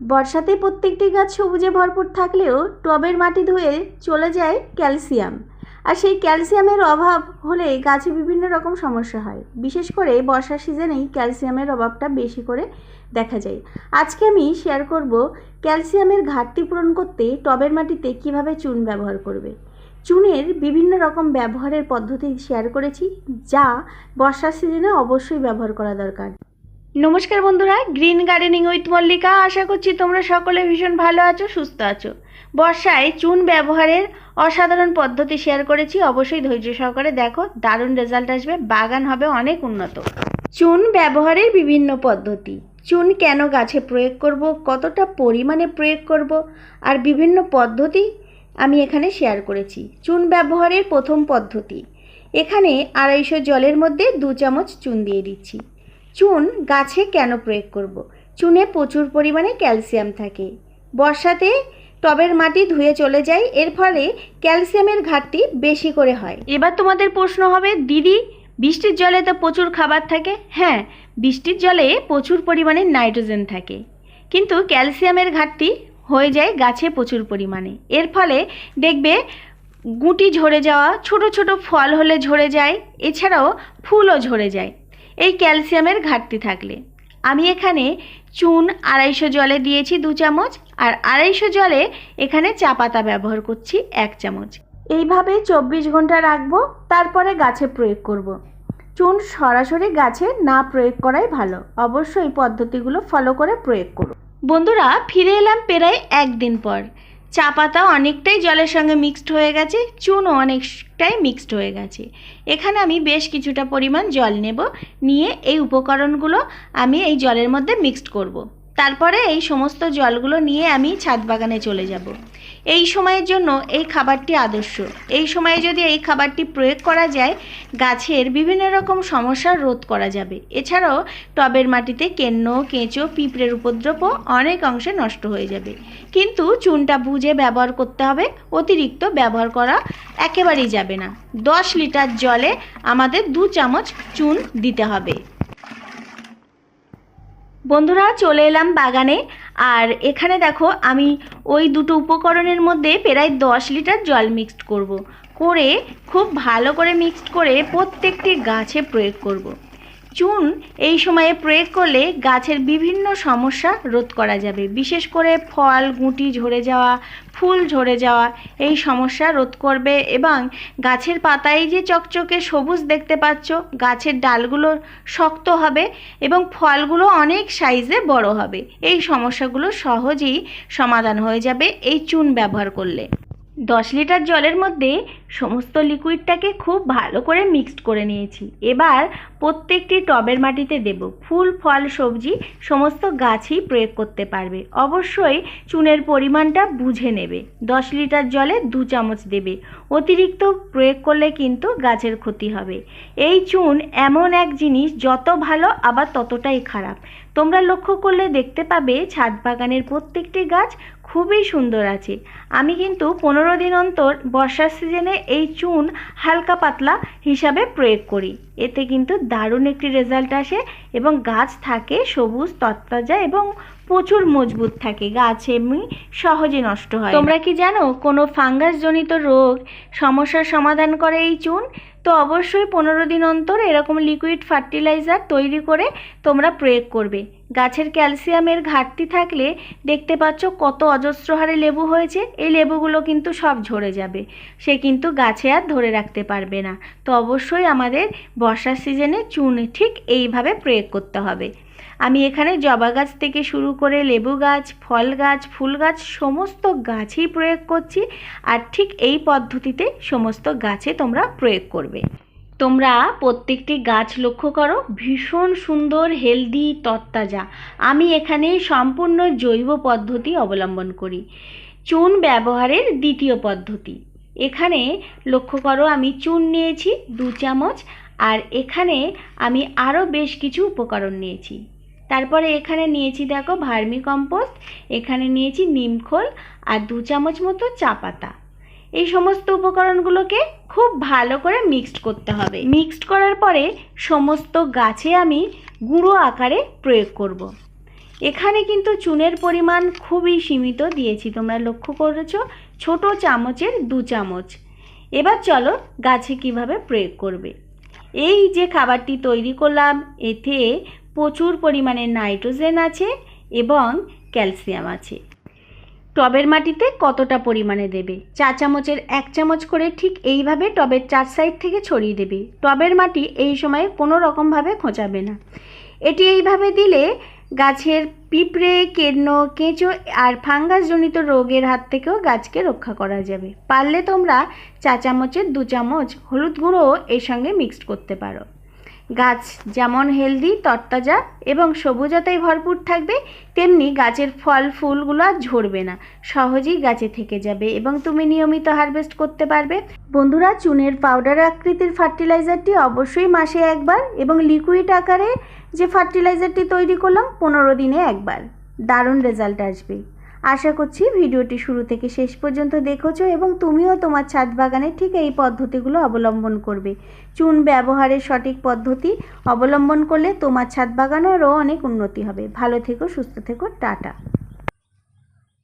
বর্ষাতে প্রত্যেকটি গাছ সবুজে ভরপুর থাকলেও টবের মাটি ধুয়ে চলে যায় ক্যালসিয়াম। আর সেই ক্যালসিয়ামের অভাব হলে গাছে বিভিন্ন রকম সমস্যা হয়। বিশেষ করে বর্ষার সিজনেই ক্যালসিয়ামের অভাবটা বেশি করে দেখা যায়। আজকে আমি শেয়ার করব ক্যালসিয়ামের ঘাটতি পূরণ করতে টবের মাটিতে কীভাবে চুন ব্যবহার করবে। চুনের বিভিন্ন রকম ব্যবহারের পদ্ধতি শেয়ার করেছি, যা বর্ষার সিজনে অবশ্যই ব্যবহার করা দরকার। নমস্কার বন্ধুরা, গ্রিন গার্ডেনিং উইথ মল্লিকা। আশা করছি তোমরা সকলে ভীষণ ভালো আছো, সুস্থ আছো। বর্ষায় চুন ব্যবহারের অসাধারণ পদ্ধতি শেয়ার করেছি। অবশ্যই ধৈর্য সহকারে দেখো, দারুণ রেজাল্ট আসবে। বাগান হবে অনেক উন্নত। চুন ব্যবহারের বিভিন্ন পদ্ধতি। চুন কেন গাছে প্রয়োগ করব? কতটা পরিমাণে প্রয়োগ করব? আর বিভিন্ন পদ্ধতি আমি এখানে শেয়ার করেছি। চুন ব্যবহারের প্রথম পদ্ধতি। এখানে আড়াইশো জলের মধ্যে দু চামচ চুন দিয়ে দিচ্ছি। চুন গাছে কেন প্রয়োগ করব। চুনে প্রচুর পরিমাণে ক্যালসিয়াম থাকে। বর্ষাতে টবের মাটি ধুয়ে চলে যায়, এর ফলে ক্যালসিয়ামের ঘাটতি বেশি করে হয়। এবার তোমাদের প্রশ্ন হবে, দিদি, বৃষ্টির জলে তো প্রচুর খাবার থাকে। হ্যাঁ বৃষ্টির জলে প্রচুর পরিমাণে নাইট্রোজেন থাকে। কিন্তু ক্যালসিয়ামের ঘাটতি হয়ে যায় গাছে প্রচুর পরিমাণে। এর ফলে দেখবে গুটি ঝরে যাওয়া, ছোট ছোট ফল হলে ঝরে যায়, এছাড়াও ফুলও ঝরে যায়। এই ক্যালসিয়ামের ঘাটতি থাকলে। আমি এখানে চুন আড়াইশো জলে দিয়েছি দু চামচ আর আড়াইশো জলে এখানে চা পাতা ব্যবহার করছি এক চামচ। এইভাবে চব্বিশ ঘণ্টা রাখব, তারপরে গাছে প্রয়োগ করব। চুন সরাসরি গাছে না প্রয়োগ করাই ভালো। অবশ্যই পদ্ধতিগুলো ফলো করে প্রয়োগ করুন। বন্ধুরা, ফিরে এলাম প্রায় একদিন পর। চা পাতা অনেকটাই জলের সঙ্গে মিক্সড হয়ে গেছে, চুনও অনেকটাই মিক্সড হয়ে গেছে এখানে আমি বেশ কিছুটা পরিমাণ জল নেব, নিয়ে এই উপকরণগুলো আমি এই জলের মধ্যে মিক্সড করব। তারপরে এই সমস্ত জলগুলো নিয়ে আমি ছাদ বাগানে চলে যাব। এই সময়ের জন্য এই খাবারটি আদর্শ। এই সময়ে যদি এই খাবারটি প্রয়োগ করা যায়, গাছের বিভিন্ন রকম সমস্যার রোধ করা যাবে। এছাড়াও টবের মাটিতে কেন্ন, কেঁচো, পিঁপড়ের উপদ্রবও অনেক অংশে নষ্ট হয়ে যাবে। কিন্তু চুনটা বুঝে ব্যবহার করতে হবে, অতিরিক্ত ব্যবহার করা একেবারেই যাবে না। দশ লিটার জলে আমাদের দু চামচ চুন দিতে হবে। বন্ধুরা, চলে এলাম বাগানে আর এখানে দেখো, আমি ওই দুটো উপকরণের মধ্যে প্রায় দশ লিটার জল মিক্সড করব। করে খুব ভালো করে মিক্সড করে প্রত্যেকটি গাছে প্রয়োগ করব। চুন এই সময়ে প্রয়োগ করলে গাছের বিভিন্ন সমস্যা রোধ করা যাবে। বিশেষ করে ফল, গুঁটি ঝরে যাওয়া, ফুল ঝরে যাওয়া এই সমস্যা রোধ করবে এবং গাছের পাতায় যে চকচকে সবুজ দেখতে পাচ্ছ, গাছের ডালগুলো শক্ত হবে এবং ফলগুলো অনেক সাইজে বড় হবে। এই সমস্যাগুলো সহজেই সমাধান হয়ে যাবে এই চুন ব্যবহার করলে। দশ লিটার জলের মধ্যে সমস্ত লিকুইডটাকে খুব ভালো করে মিক্সড করে নিয়েছি। এবার প্রত্যেকটি টবের মাটিতে দেব। ফুল, ফল, সবজি, সমস্ত গাছই প্রয়োগ করতে পারবে। অবশ্যই চুনের পরিমাণটা বুঝে নেবে। দশ লিটার জলে দু চামচ দেবে। অতিরিক্ত প্রয়োগ করলে কিন্তু গাছের ক্ষতি হবে। এই চুন এমন এক জিনিস, যত ভালো, আবার ততটাই খারাপ। তোমরা লক্ষ্য করলে দেখতে পাবে, ছাদ বাগানের প্রত্যেকটি গাছ খুবই সুন্দর আছে। আমি কিন্তু পনেরো দিন অন্তর বর্ষার সিজনে এই চুন হালকা পাতলা হিসাবে প্রয়োগ করি। এতে কিন্তু দারুণ একটি রেজাল্ট আসে এবং গাছ থাকে সবুজ তত্তাজা এবং প্রচুর মজবুত থাকে। গাছ এমনি সহজে নষ্ট হয় তোমরা কি জানো কোনো ফাঙ্গাসজনিত রোগ সমস্যার সমাধান করে এই চুন? তো অবশ্যই পনেরো দিন অন্তর এরকম লিকুইড ফার্টিলাইজার তৈরি করে তোমরা প্রয়োগ করবে। গাছের ক্যালসিয়ামের ঘাটতি থাকলে দেখতে পাচ্ছ কত অজস্র হারে লেবু হয়েছে। এই লেবুগুলো কিন্তু সব ঝরে যাবে। সে কিন্তু গাছে আর ধরে রাখতে পারবে না। তো অবশ্যই আমাদের বর্ষার সিজনে চুন ঠিক এইভাবে প্রয়োগ করতে হবে। আমি এখানে জবা গাছ থেকে শুরু করে লেবু গাছ, ফল গাছ, ফুল গাছ, সমস্ত গাছই প্রয়োগ করছি। আর ঠিক এই পদ্ধতিতে সমস্ত গাছে তোমরা প্রয়োগ করবে। তোমরা প্রত্যেকটি গাছ লক্ষ্য করো, ভীষণ সুন্দর, হেলদি তত্তাজা আমি এখানে সম্পূর্ণ জৈব পদ্ধতি অবলম্বন করি। চুন ব্যবহারের দ্বিতীয় পদ্ধতি। এখানে লক্ষ্য করো, আমি চুন নিয়েছি দু চামচ, আর এখানে আমি আরও বেশ কিছু উপকরণ নিয়েছি। তারপরে এখানে নিয়েছি দেখো ভার্মি কম্পোস্ট, এখানে নিয়েছি নিমখোল আর দু চামচ মতো চা পাতা। এই সমস্ত উপকরণগুলোকে খুব ভালো করে মিক্সড করতে হবে। মিক্সড করার পরে সমস্ত গাছে আমি গুঁড়ো আকারে প্রয়োগ করব। এখানে কিন্তু চুনের পরিমাণ খুবই সীমিত দিয়েছি, তোমরা লক্ষ্য করেছ, ছোট চামচের দু চামচ। এবার চলো গাছে কীভাবে প্রয়োগ করবে। এই যে খাবারটি তৈরি করলাম, এতে প্রচুর পরিমাণে নাইট্রোজেন আছে এবং ক্যালসিয়াম আছে। টবের মাটিতে কতটা পরিমাণে দেবে? চা চামচের এক চামচ করে ঠিক এইভাবে টবের চার সাইড থেকে ছড়িয়ে দেবে। টবের মাটি এই সময় কোনো রকমভাবে খোঁচাবে না। এটি এইভাবে দিলে গাছের পিঁপড়ে, কেন্ন, কেঁচো আর ফাঙ্গাসজনিত রোগের হাত থেকেও গাছকে রক্ষা করা যাবে। পারলে তোমরা চা চামচের দু চামচ হলুদ গুঁড়ো এর সঙ্গে মিক্সড করতে পারো। গাছ যেমন হেলদি, তরতাজা এবং সবুজতায় ভরপুর থাকবে, তেমনি গাছের ফল, ফুলগুলো আর ঝরবে না। সহজেই গাছে থেকে যাবে এবং তুমি নিয়মিত হারভেস্ট করতে পারবে। বন্ধুরা, চুনের পাউডার আকৃতির ফার্টিলাইজারটি অবশ্যই মাসে একবার এবং লিকুইড আকারে যে ফার্টিলাইজারটি তৈরি করলাম, পনেরো দিনে একবার। দারুণ রেজাল্ট আসবে। আশা করছি ভিডিওটি শুরু থেকে শেষ পর্যন্ত দেখেছ এবং তুমিও তোমার ছাদ বাগানে ঠিক এই পদ্ধতিগুলো অবলম্বন করবে। চুন ব্যবহারের সঠিক পদ্ধতি অবলম্বন করলে তোমার ছাদ বাগানেরও অনেক উন্নতি হবে। ভালো থেকো, সুস্থ থেকো, টাটা।